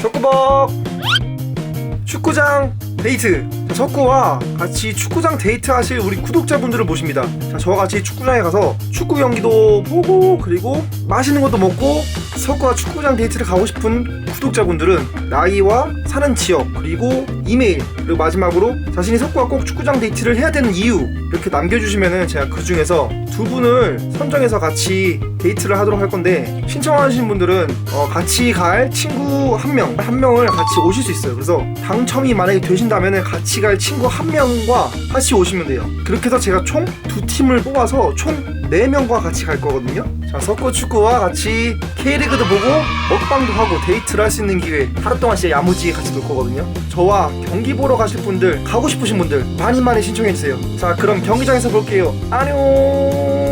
석구벅 축구장 데이트 자, 석구와 같이 축구장 데이트 하실 우리 구독자분들을 모십니다 자, 저와 같이 축구장에 가서 축구 경기도 보고 그리고 맛있는 것도 먹고 석구와 축구장 데이트를 가고 싶은 구독자분들은 나이와 사는 지역 그리고 이메일 그리고 마지막으로 자신이 석구와 꼭 축구장 데이트를 해야 되는 이유 이렇게 남겨주시면은 제가 그 중에서 두 분을 선정해서 같이 데이트를 하도록 할 건데 신청하신 분들은 어, 같이 갈 친구 한 명, 한 명을 같이 오실 수 있어요. 그래서 당첨이 만약에 되 신다면은 같이 갈 친구 한 명과 같이 오시면 돼요. 그렇게 해서 제가 총 두 팀을 뽑아서 총네 명과 같이 갈 거거든요. 자, 석고 축구와 같이 K리그도 보고 먹방도 하고 데이트를 할 수 있는 기회 하루 동안 진짜 야무지게 같이 놀 거거든요. 저와 경기 보러 가실 분들, 가고 싶으신 분들 많이 많이 신청해 주세요. 자, 그럼 경기장에서 볼게요. 안녕.